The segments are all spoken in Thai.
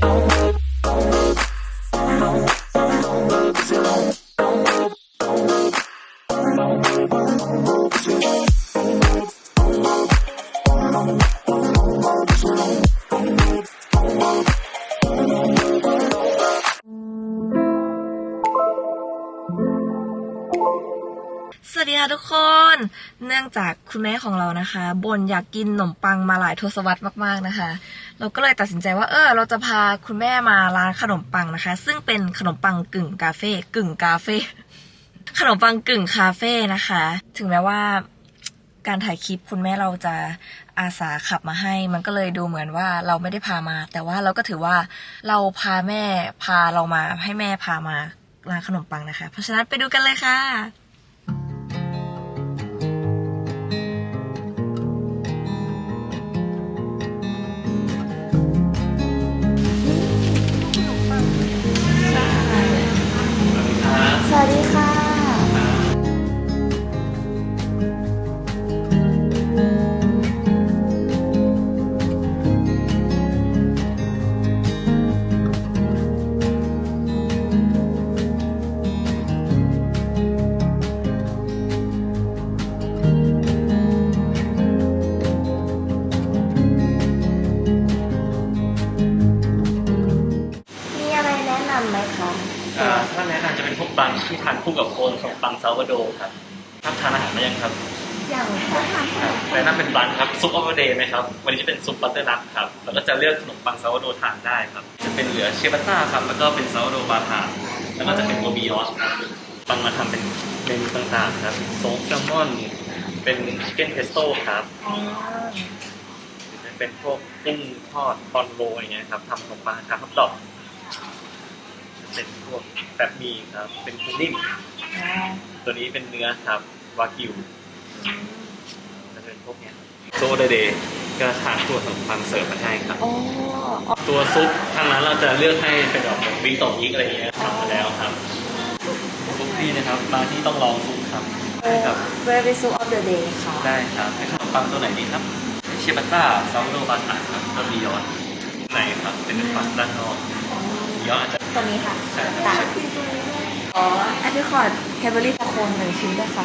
ส คุณแม่ของเรานะคะบ่นอยากกินขนมปังมาหลายทศวรรษมากๆนะคะ เราก็เลยตัดสินใจว่าเออเราจะพาคุณแม่มาร้านขนมปังนะคะ ซึ่งเป็นขนมปังกึ่งกาเฟ่กึ่งกาเฟ่ขนมปังกึ่งคาเฟ่นะคะ ถึงแม้ว่าการถ่ายคลิปคุณแม่เราจะอาสาขับมาให้ มันก็เลยดูเหมือนว่าเราไม่ได้พามา แต่ว่าเราก็ถือว่าเราพาแม่พาเรามาให้แม่พามาร้านขนมปังนะคะ เพราะฉะนั้นไปดูกันเลยค่ะ แนะนำเป็นบันครับซุปอัลเดย์ไหมครับ วันนี้จะเป็นซุปบัตเตอร์นัทครับ แล้วก็จะเลือกขนมปังซาวโดทานได้ครับ จะเป็นเหลือเชฟบัตต้าครับ แล้วก็เป็นซาวโดบาทาแล้วก็จะเป็นโกบิออสครับปังมาทำเป็นเมนูต่างๆครับโซ่แซลมอน เป็นชิคเก้นเพสโต้ครับเป็นพวกกุ้งทอดปอนโรอย่างเงี้ยครับทำขนมปังครับดอกเป็นพวกแบบมีครับ เป็นพุดดิ้งตัวนี้เป็นเนื้อครับ วากิว พวกเนี้ยโซเดเดย์ก็ทานตัวขนมปังเสิร์ฟมาให้ครับโอ้ตัวซุปทางนั้นเราจะเลือกให้เป็นแบบวิงตองยิกอะไรอย่างเงี้ยทำมาแล้วครับซุปนี่นะครับมาที่ต้องลองซุปครับได้ครับ very soup of the day ค่ะ ได้ครับให้ขนมปังตัวไหนดีครับเชบัตต้าซาวโดบาตาครับก็บียอนไหนครับเป็นฝันด้านนอกบียอนอาจจะ ตัวนี้ค่ะใช่ตัดใช่อ๋ออันนี้ขอแคเบอรี่สโคนหนึ่งชิ้นด้วยค่ะ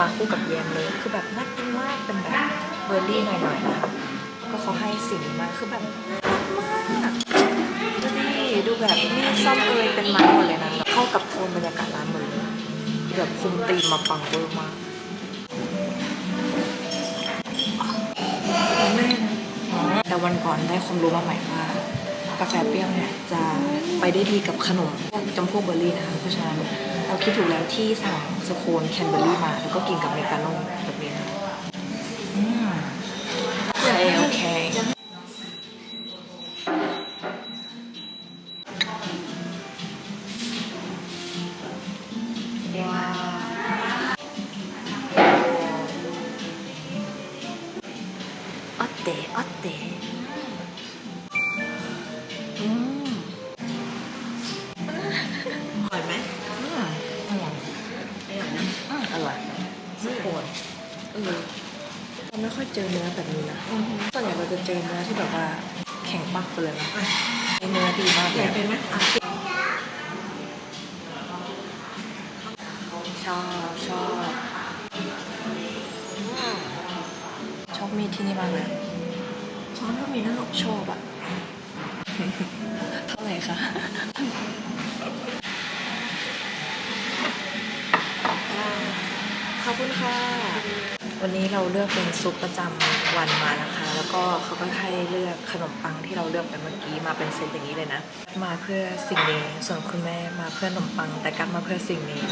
มาคู่กับแยมเลย คือแบบน่ากินมากเป็นแบบเบอร์รี่หน่อยๆนะคะก็เขาให้สีมาคือแบบน่ารักมากดูดิดูแบบนี่ซ่อมเอยเป็นไม้หมดเลยนะเข้ากับโทนบรรยากาศร้านหมดเลยคือแบบคุมตีมมาปังเวอร์มากแต่วันก่อนได้ความรู้มาใหม่ว่ากาแฟเปรี้ยวเนี่ยจะไปได้ดีกับขนมจำพวกเบอร์รี่นะคะเพราะฉะนั้น เราคิดถูกแล้วที่สั่งสโคนแคนเบอร์รี่มา แล้วก็กินกับเมกาโน่แบบนี้นะอืมโอเคโอเคว้าว ค่อยเจอเนื้อแบบนี้นะส่วนใหญ่เราจะเจอเนื้อที่แบบว่าแข็งปักไปเลยนะไอเนื้อดีมากเลใหญ่ยเป็นไหมอะชอบชอบอืมชอบมีดที่นี่มากเลยช้อนก็มีนะลูกชอบอะเท่าไหร่คะขอบคุณค่ะ วันนี้เราเลือกเป็นซุปประจำวันมานะคะ แล้วก็เขาก็ให้เลือกขนมปังที่เราเลือกไปเมื่อกี้มาเป็นเซตอย่างนี้เลยนะ มาเพื่อสิ่งนี้ ส่วนคุณแม่มาเพื่อขนมปัง แต่กัดมาเพื่อสิ่งนี้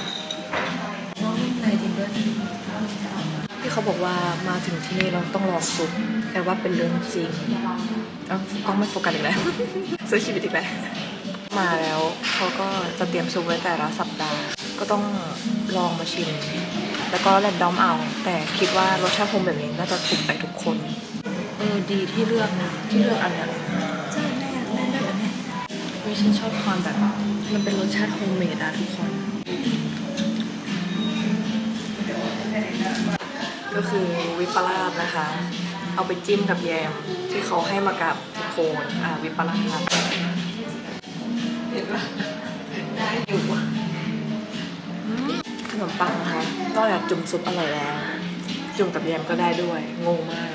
น้องในจริงด้วยที่เขาบอกว่ามาถึงที่นี่เราต้องลองซุปแต่ว่าเป็นเรื่องจริงเอ้ากล้องไม่โฟกัสอีกแล้วซื้อชีวิตอีกแล้วมาแล้วเขาก็จะเตรียมซุปไว้แต่ละสัปดาห์ ก็ต้องลองมาชิม แล้วก็แรนดอมเอา แต่คิดว่ารสชาติโฮมแบบนี้น่าจะถูกใจทุกคน เออดีที่เลือกนะที่เลือกอันเนี้ยใช่แม่แม่เลือกอันเนี้ยวิฉันชอบความแบบ มันเป็นรสชาติโฮมเมดอะทุกคน ก็คือวิปปลาสนะคะ เอาไปจิ้มกับแยมที่เขาให้มากับโคนอ่าวิปปลาสเห็นปะ นมปังนะคะนอกจากจุ่มซุปอร่อยแล้ว จุ่มกับแยมก็ได้ด้วย งงมาก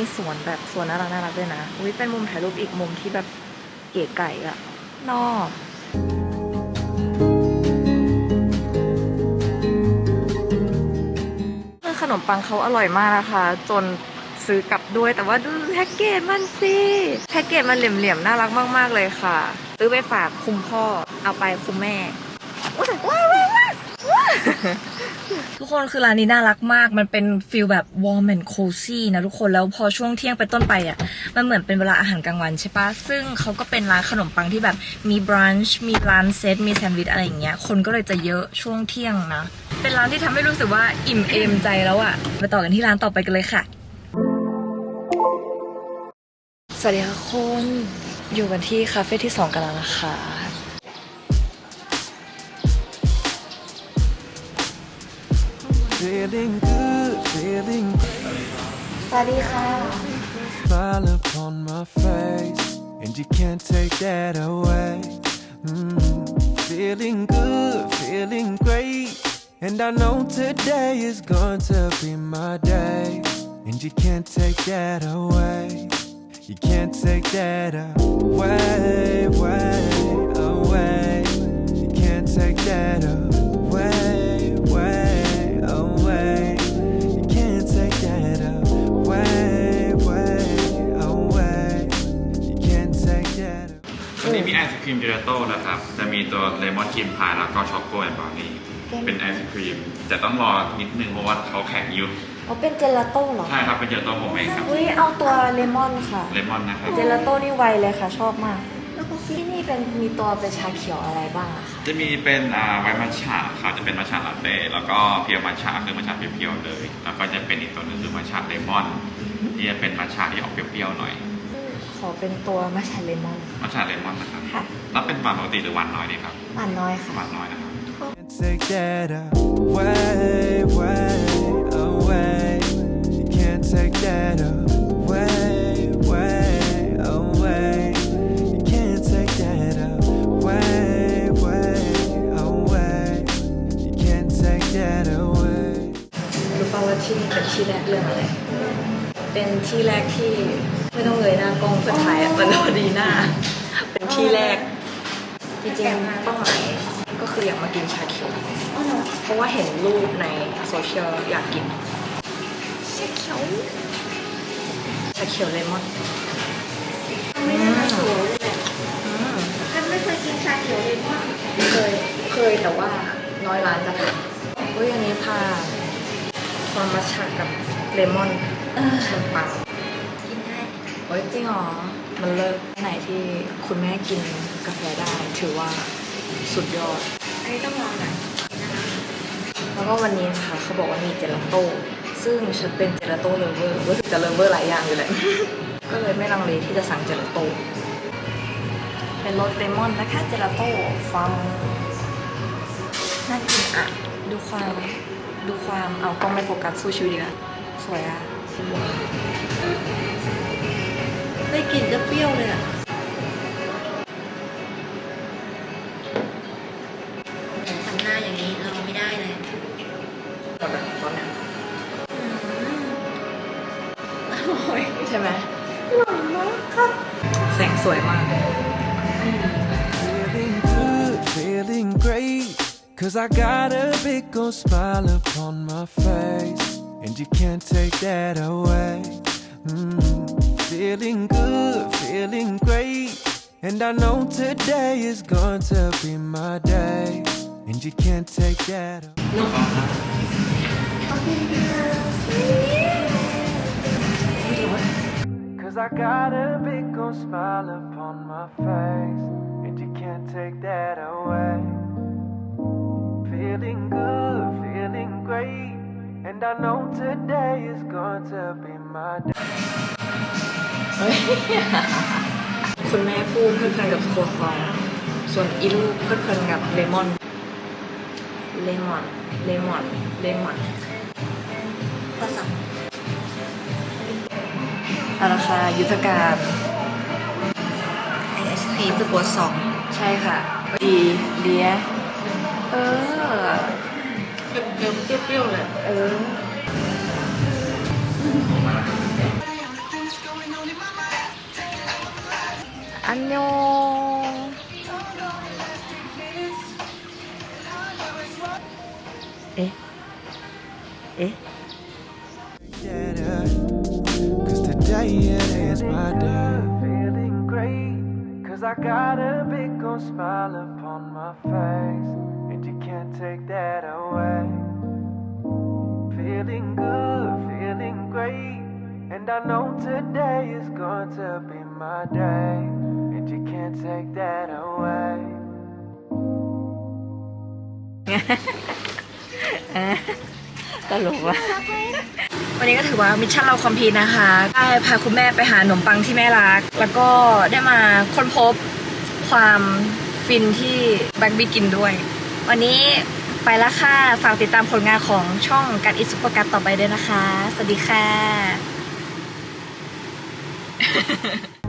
มีสวนแบบสวนน่ารักน่ารักด้วยนะอุ้ยเป็นมุมถ่ายรูปอีกมุมที่แบบเก๋ไก่อะนอกคือขนมปังเขาอร่อยมากนะคะ จนซื้อกลับด้วยแต่ว่าดูแพ็กเกจมันสิแพ็กเกจมันเหลี่ยมๆน่ารักมากๆเลยค่ะซื้อไปฝากคุมพ่อเอาไปคุมแม่ว้ายว้าว้าว้าว ทุกคนคือร้านนี้น่ารักมาก มันเป็นฟิลแบบ warm and cozy นะทุกคน แล้วพอช่วงเที่ยงไปต้นไปอะ มันเหมือนเป็นเวลาอาหารกลางวันใช่ปะ ซึ่งเขาก็เป็นร้านขนมปังที่แบบมีบรันช์ มีร้านเซต มีแซนด์วิชอะไรอย่างเงี้ย คนก็เลยจะเยอะช่วงเที่ยงนะ เป็นร้านที่ทำให้รู้สึกว่าอิ่มเอมใจแล้วอะ ไปต่อกันที่ร้านต่อไปกันเลยค่ะ สวัสดีค่ะคุณ อยู่กันที่คาเฟ่ที่สองกันแล้วนะคะ Feeling good, feeling สวัสดีค่ะ smile upon my face, and you can't take that away. Mm, feeling good, feeling great, and I know today is going to be my day, and you can't take that away. You can't take that away, way, away. You can't take that away, Away. วันนี้มีไอศครีมเจลาโต้นะครับ จะมีตัวเลมอนครีมพายแล้วก็ช็อกโกแลตบราวนี่เป็นไอศครีมแต่ต้องรอนิดนึงเพราะว่าเขาแข็งอยู่เอาเป็นเจลาโต้เหรอ ใช่ครับ เป็นเจลาโต้ผมเองครับ อุ้ยเอาตัวเลมอนค่ะ เลมอนนะครับ เจลาโต้นี่ไวเลยค่ะ ชอบมาก ที่นี่เป็นมีตัวเป็นชาเขียวอะไรบ้างอะคะจะมีเป็นอ่าไวท์มัทฉะครับจะเป็นมัทฉะลาเต้ แล้วก็เพียวมัทฉะคือมัทฉะเพียวๆเลย แล้วก็จะเป็นอีกตัวหนึงคือมัทฉะเลมอน ที่จะเป็นมัทฉะที่ออกเปรี้ยวๆหน่อย ขอเป็นตัวมัชชาเลมอนมัทฉะเลมอนนะครับค่ะแล้วเป็นหวานปกติหรือหวานน้อยดีครับหวานน้อยค่ะหวานน้อยนะครับ Can't take that away, way, away. You can't take that away, way, away. You can't take that away, way, away. You can't take that away. รู้ป่าวว่าที่นี่เป็นที่แรกเรื่องอะไรเป็นที่แรกที่ ไม่ต้องเลยหน้ากล้องเพื่อถ่ายอะมันพอดีหน้า เป็นที่แรก จริงๆเป้าหมายก็คืออยากมากินชาเขียวเพราะว่าเห็นรูปในโซเชียลอยากกินชชาเขียวชาเขียวเลมอนไม่ได้มาโชว์เลยอืมฉันไม่เคยกินชาเขียวเลยว่าเคยเคยแต่ว่าน้อยร้านจะทำเฮ้ยอันนี้พาความมัชชากับเลมอนขนมปังกินได้ เฮ้ยจริงเหรอ มันเลิกไหนที่คุณแม่กินกาแฟได้ ถือว่าสุดยอด อันนี้ต้องลองหน่อยแล้วก็วันนี้นะคะเขาบอกว่ามีเจลาโต้ ซึ่งฉันเป็นเจลาโต้เลฟเวอร์รู้สึกจะเลฟเวอร์หลายอย่างอยู่เลยก็เลยไม่ลังเลที่จะสั่งเจลาโต้ เป็นรสเลมอนนะคะเจลาโต้ฟังน่ากินอะ ดูความ ดูความเอากล้องไม่โฟกัสสู้ชีวิตดีกว่าสวยอะ ได้กลิ่นก็เปรี้ยวเลยอะทำหน้าอย่างนี้เราไม่ได้เลยตอนตอนเนี้ยอร่อยใช่ไหมอร่อยมากครับแสงสวยมาก Feeling good, feeling great. Cause I got a big old smile upon my face. And you can't take that away. Mm, feeling good, feeling great. And I know today is going to be my day. And you can't take that away. Cause I got a big old smile upon my face, and you can't take that away. Feeling good, feeling great, and I know today is going to be my day. คุณแม่พูดเพลิดเพลินกับโคฟองส่วนอีลูกเพลิดเพลินกับเลมอน เลมอน เลมอน เลมอนภาษาอาราคายุทธการไอศครีมจะปวดสองใช่ค่ะ ดีเดียเออเปรี้ยวๆเปรี้ยวๆเลยเออ take that away. Feeling good, feeling great, and I know today is going to be my day, and you can't take that away. ตลกว่ะวันนี้ก็ถือว่ามิชชั่นเราคอมพลีทนะคะ ได้พาคุณแม่ไปหาขนมปังที่แม่รัก แล้วก็ได้มาค้นพบความฟินที่แบงค์บีกินด้วย วันนี้ไปแล้วค่ะ ฝากติดตามผลงานของช่องการอิสุปกัรต่อไปด้วยนะคะ สวัสดีค่ะ